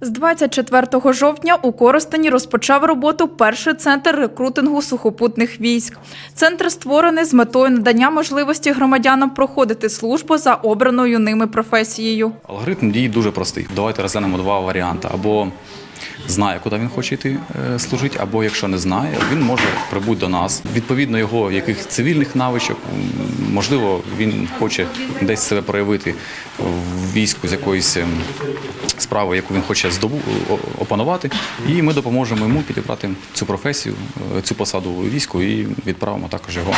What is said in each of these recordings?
З 24 жовтня у Коростені розпочав роботу перший центр рекрутингу сухопутних військ. Центр створений з метою надання можливості громадянам проходити службу за обраною ними професією. Алгоритм дій дуже простий. Давайте розглянемо два варіанти. Або знає, куди він хоче йти е, служити, або якщо не знає, він може прибути до нас. Відповідно його яких цивільних навичок, можливо, він хоче десь себе проявити в війську з якоюсь ем, справою, яку він хоче здобу опанувати, і ми допоможемо йому підібрати цю професію, е, цю посаду у війську і відправимо також його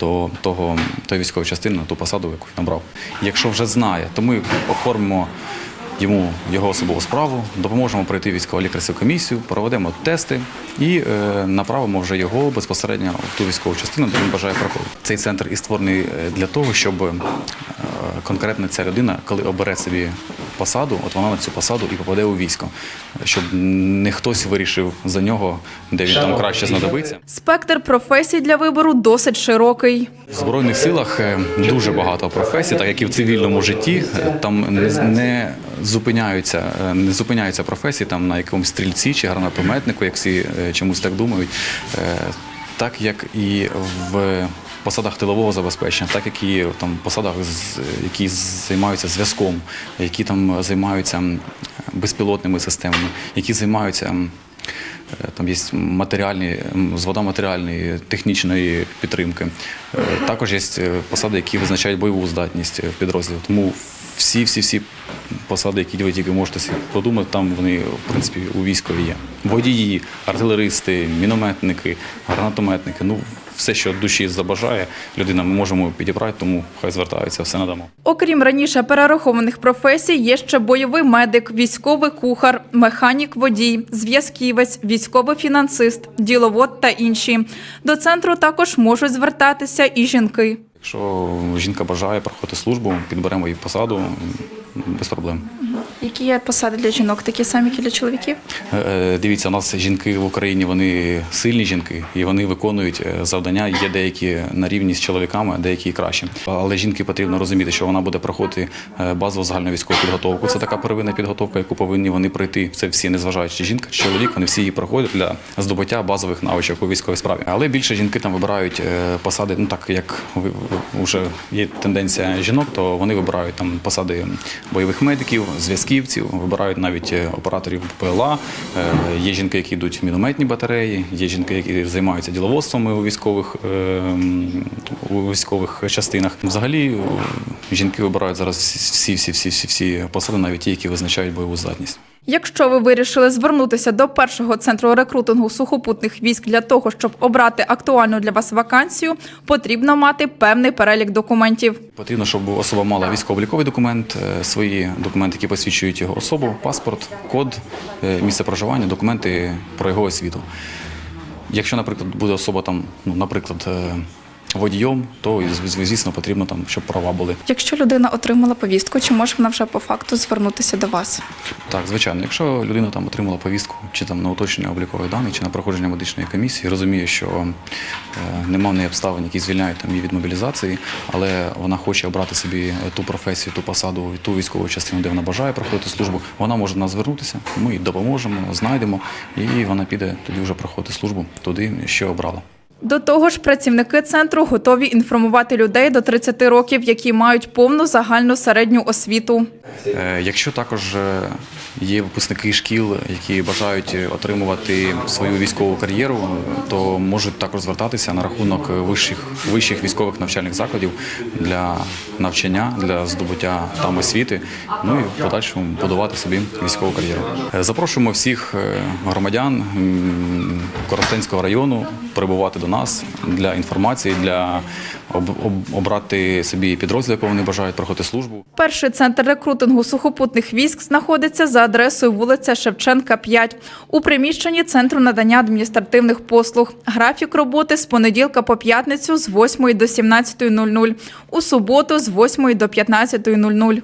до того тої військової частини на ту посаду, яку він обрав. Якщо вже знає, то ми оформимо йому його особову справу, допоможемо пройти військово-лікарську комісію, проведемо тести і е, направимо вже його безпосередньо в ту військову частину, де він бажає проходити. Цей центр і створений е, для того, щоб е, конкретно ця людина, коли обере собі посаду, от вона на цю посаду і попаде у військо, щоб не хтось вирішив за нього, де він там краще знадобиться. Спектр професій для вибору досить широкий. В Збройних силах е, дуже багато професій, так як і в цивільному житті. Е, Там не, зупиняються, е, не зупиняються професії там на якомусь стрільці чи гранатометнику, як всі чомусь так думають. Так як і в посадах тилового забезпечення, так як і там посадах, які займаються зв'язком, які там займаються безпілотними системами, які займаються. Е, Там є матеріальні, звода матеріальної, технічної підтримки. Е, Також є е, посади, які визначають бойову здатність підрозділу. Тому всі, всі, всі посади, які ви тільки можете подумати, там вони в принципі у військові є. Водії, артилеристи, мінометники, гранатометники. Ну все, що душі забажає, людина ми можемо підібрати, тому хай звертаються, все надамо. Окрім раніше перерахованих професій, є ще бойовий медик, військовий кухар, механік водій, зв'язківець, військовий фінансист, діловод та інші. До центру також можуть звертатися і жінки. Якщо жінка бажає проходити службу, підберемо їй посаду без проблем. Які є посади для жінок, такі самі, як і для чоловіків? Е, Дивіться, у нас жінки в Україні вони сильні жінки, і вони виконують е, завдання. Є деякі на рівні з чоловіками, деякі краще. Але жінки потрібно розуміти, що вона буде проходити е, базову загальну військову підготовку. Це така первинна підготовка, яку повинні вони пройти. Це всі, незважаючи чи жінка чоловік, вони всі її проходять для здобуття базових навичок у військовій справі. Але більше жінки там вибирають е, посади, ну так як вже є тенденція жінок, то вони вибирають там посади бойових медиків, зв'язківців, вибирають навіть е, операторів ПЛА. Е, Є жінки, які йдуть в мінометні батареї, є жінки, які займаються діловодством у військових е, у військових частинах. Взагалі жінки вибирають зараз всі, всі, всі, всі, всі посади, навіть ті, які визначають бойову здатність. Якщо ви вирішили звернутися до першого центру рекрутингу сухопутних військ для того, щоб обрати актуальну для вас вакансію, потрібно мати певний перелік документів. Потрібно, щоб особа мала військово-обліковий документ, е, свої документи, які посвідчують його особу, паспорт, код, е, місце проживання, документи про його освіту. Якщо, наприклад, буде особа там, ну, наприклад, е, водієм, то звісно потрібно там, щоб права були. Якщо людина отримала повістку, чи може вона вже по факту звернутися до вас? Так, звичайно, якщо людина там отримала повістку, чи там на уточнення облікових даних, чи на проходження медичної комісії, розуміє, що е, нема в неї обставин, які звільняють там її від мобілізації, але вона хоче обрати собі ту професію, ту посаду, ту військову частину, де вона бажає проходити службу, вона може до нас звернутися. Ми їй допоможемо, знайдемо, і вона піде тоді вже проходити службу туди, що обрала. До того ж, працівники центру готові інформувати людей до 30 років, які мають повну загальну середню освіту. Е, Якщо також е, є випускники шкіл, які бажають е, отримувати свою військову кар'єру, то можуть також звертатися на рахунок вищих, вищих військових навчальних закладів для навчання, для здобуття там освіти, ну і в подальшому будувати собі військову кар'єру. Запрошуємо всіх громадян Коростенського району прибувати нас для інформації, для об- об- обрати собі підрозділ, якого вони бажають проходити службу. Перший центр рекрутингу сухопутних військ знаходиться за адресою вулиця Шевченка, 5, у приміщенні центру надання адміністративних послуг. Графік роботи з понеділка по п'ятницю з 8 до 17.00, у суботу з 8 до 15.00.